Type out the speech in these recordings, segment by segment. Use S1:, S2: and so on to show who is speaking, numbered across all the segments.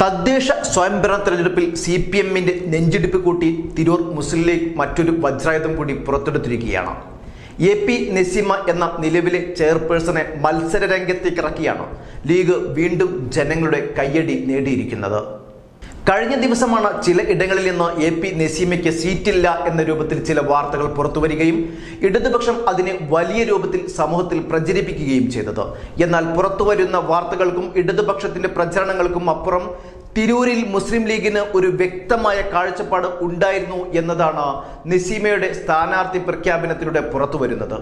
S1: തദ്ദേശ സ്വയംഭരണ തെരഞ്ഞെടുപ്പിൽ സി പി എമ്മിന്റെ നെഞ്ചിടിപ്പ് കൂട്ടി തിരൂർ മുസ്ലിം ലീഗ് മറ്റൊരു വജ്രായുധം കൂടി പുറത്തെടുത്തിരിക്കുകയാണ്. എ പി നസീമ എന്ന നിലവിലെ ചെയർപേഴ്സണെ മത്സര രംഗത്തേക്ക് ഇറക്കിയാണ് ലീഗ് വീണ്ടും ജനങ്ങളുടെ കയ്യടി നേടിയിരിക്കുന്നത്. കഴിഞ്ഞ ദിവസമാണ് ചില ഇടങ്ങളിൽ നിന്ന് എ പി നസീമയ്ക്ക് സീറ്റില്ല എന്ന രൂപത്തിൽ ചില വാർത്തകൾ പുറത്തുവരികയും ഇടതുപക്ഷം അതിനെ വലിയ രൂപത്തിൽ സമൂഹത്തിൽ പ്രചരിപ്പിക്കുകയും ചെയ്തത്. എന്നാൽ പുറത്തുവരുന്ന വാർത്തകൾക്കും ഇടതുപക്ഷത്തിന്റെ പ്രചരണങ്ങൾക്കും അപ്പുറം തിരൂരിൽ മുസ്ലിം ലീഗിന് ഒരു വ്യക്തമായ കാഴ്ചപ്പാട് ഉണ്ടായിരുന്നു എന്നതാണ് നസീമയുടെ സ്ഥാനാർത്ഥി പ്രഖ്യാപനത്തിലൂടെ പുറത്തുവരുന്നത്.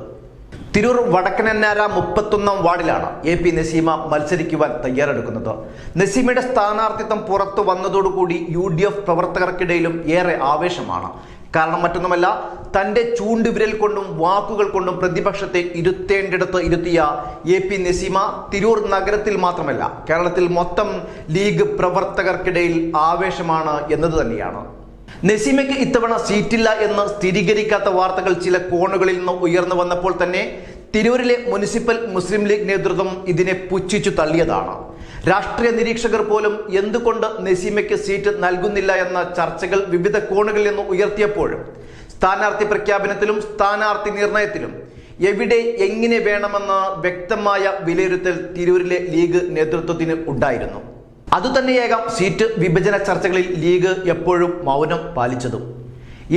S1: തിരൂർ വടക്കനന്നാര മുപ്പത്തൊന്നാം വാർഡിലാണ് എ പി നസീമ മത്സരിക്കുവാൻ തയ്യാറെടുക്കുന്നത്. നസീമയുടെ സ്ഥാനാർത്ഥിത്വം പുറത്തു വന്നതോടുകൂടി യു ഡി എഫ് പ്രവർത്തകർക്കിടയിലും ഏറെ ആവേശമാണ്. കാരണം മറ്റൊന്നുമല്ല തന്റെ ചൂണ്ടുവിരൽ കൊണ്ടും വാക്കുകൾ കൊണ്ടും പ്രതിപക്ഷത്തെ ഇരുത്തേണ്ടിടത്ത് ഇരുത്തിയ എ പി നസീമ തിരൂർ നഗരത്തിൽ മാത്രമല്ല കേരളത്തിൽ മൊത്തം ലീഗ് പ്രവർത്തകർക്കിടയിൽ ആവേശമാണ് എന്നത് തന്നെയാണ്. നസീമയ്ക്ക് ഇത്തവണ സീറ്റില്ല എന്ന് സ്ഥിരീകരിക്കാത്ത വാർത്തകൾ ചില കോണുകളിൽ നിന്ന് ഉയർന്നു വന്നപ്പോൾ തന്നെ തിരൂരിലെ മുനിസിപ്പൽ മുസ്ലിം ലീഗ് നേതൃത്വം ഇതിനെ പുച്ഛിച്ചു തള്ളിയതാണ്. രാഷ്ട്രീയ നിരീക്ഷകർ പോലും എന്തുകൊണ്ട് നസീമയ്ക്ക് സീറ്റ് നൽകുന്നില്ല എന്ന ചർച്ചകൾ വിവിധ കോണുകളിൽ നിന്ന് ഉയർത്തിയപ്പോഴും സ്ഥാനാർത്ഥി പ്രഖ്യാപനത്തിലും സ്ഥാനാർത്ഥി നിർണയത്തിലും എവിടെ എങ്ങനെ വേണമെന്ന വ്യക്തമായ വിലയിരുത്തൽ തിരൂരിലെ ലീഗ് നേതൃത്വത്തിന് ഉണ്ടായിരുന്നു. അതുതന്നെയാകാം സീറ്റ് വിഭജന ചർച്ചകളിൽ ലീഗ് എപ്പോഴും മൗനം പാലിച്ചതും.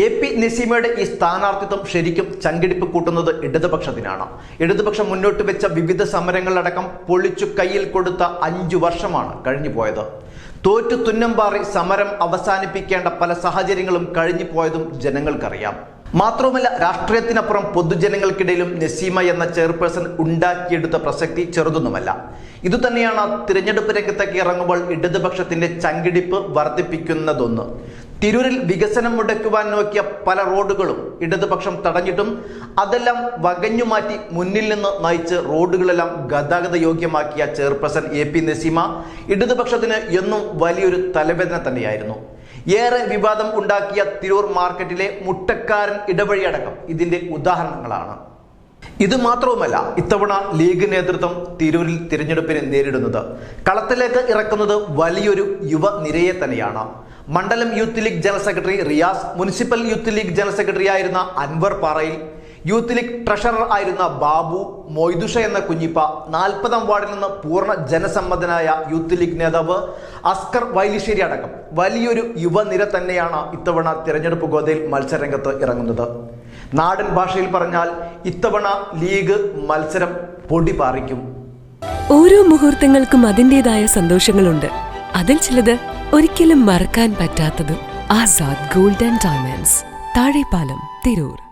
S1: എ പി നസീമയുടെ ഈ സ്ഥാനാർത്ഥിത്വം ശരിക്കും ചങ്കിടിപ്പ് കൂട്ടുന്നത് ഇടതുപക്ഷത്തിനാണ്. ഇടതുപക്ഷം മുന്നോട്ട് വെച്ച വിവിധ സമരങ്ങളടക്കം പൊളിച്ചു കയ്യിൽ കൊടുത്ത അഞ്ചു വർഷമാണ് കഴിഞ്ഞു പോയത് തോറ്റു തുന്നം പാറി സമരം അവസാനിപ്പിക്കേണ്ട പല സാഹചര്യങ്ങളും കഴിഞ്ഞു പോയതും ജനങ്ങൾക്കറിയാം. മാത്രവുമല്ല രാഷ്ട്രീയത്തിനപ്പുറം പൊതുജനങ്ങൾക്കിടയിലും നസീമ എന്ന ചെയർപേഴ്സൺ ഉണ്ടാക്കിയെടുത്ത പ്രസക്തി ചെറുതൊന്നുമല്ല. ഇതുതന്നെയാണ് തിരഞ്ഞെടുപ്പ് രംഗത്തേക്ക് ഇറങ്ങുമ്പോൾ ഇടതുപക്ഷത്തിന്റെ ചങ്കിടിപ്പ് വർദ്ധിപ്പിക്കുന്നതൊന്ന്. തിരൂരിൽ വികസനം മുടക്കുവാൻ നോക്കിയ പല റോഡുകളും ഇടതുപക്ഷം തടഞ്ഞിട്ടും അതെല്ലാം വകഞ്ഞു മാറ്റി മുന്നിൽ നിന്ന് നയിച്ച് റോഡുകളെല്ലാം ഗതാഗത യോഗ്യമാക്കിയ ചെയർപേഴ്സൺ എ പി നസീമ ഇടതുപക്ഷത്തിന് എന്നും വലിയൊരു തലവേദന തന്നെയായിരുന്നു. ഏറെ വിവാദം ഉണ്ടാക്കിയ തിരൂർ മാർക്കറ്റിലെ മുട്ടക്കാരൻ ഇടവഴിയടക്കം ഇതിന്റെ ഉദാഹരണങ്ങളാണ്. ഇത് മാത്രവുമല്ല ഇത്തവണ ലീഗ് നേതൃത്വം തിരൂരിൽ തിരഞ്ഞെടുപ്പിനെ നേരിടുന്നത്. കളത്തിലേക്ക് ഇറക്കുന്നത് വലിയൊരു യുവനിരയെ തന്നെയാണ്. മണ്ഡലം youth league general secretary Riyas municipal youth league general secretary ആയിരുന്ന അൻവർ പാറയിൽ യൂത്ത് ലീഗ് ട്രഷറർ ആയിരുന്ന ബാബു മൊയ്തുഷ എന്ന കുഞ്ഞിപ്പ നാൽപ്പതാം വാർഡിൽ നിന്ന് പൂർണ ജനസമ്മതനായ യൂത്ത് ലീഗ് നേതാവ് അസ്കർ വൈലിശ്ശേരി അടക്കം വലിയൊരു യുവനിര തന്നെയാണ് ഇത്തവണ തിരഞ്ഞെടുപ്പ് ഗോതയിൽ മത്സരരംഗത്ത് ഇറങ്ങുന്നത്. നാടൻ ഭാഷയിൽ പറഞ്ഞാൽ ഇത്തവണ ലീഗ് മത്സരം പൊടി പാറിക്കും.
S2: ഓരോ മുഹൂർത്തങ്ങൾക്കും അതിന്റെതായ സന്തോഷങ്ങളുണ്ട്. അതിൽ ചിലത് ഒരിക്കലും മറക്കാൻ പറ്റാത്തത്. Azad golden diamonds Thazhepalam Tirur.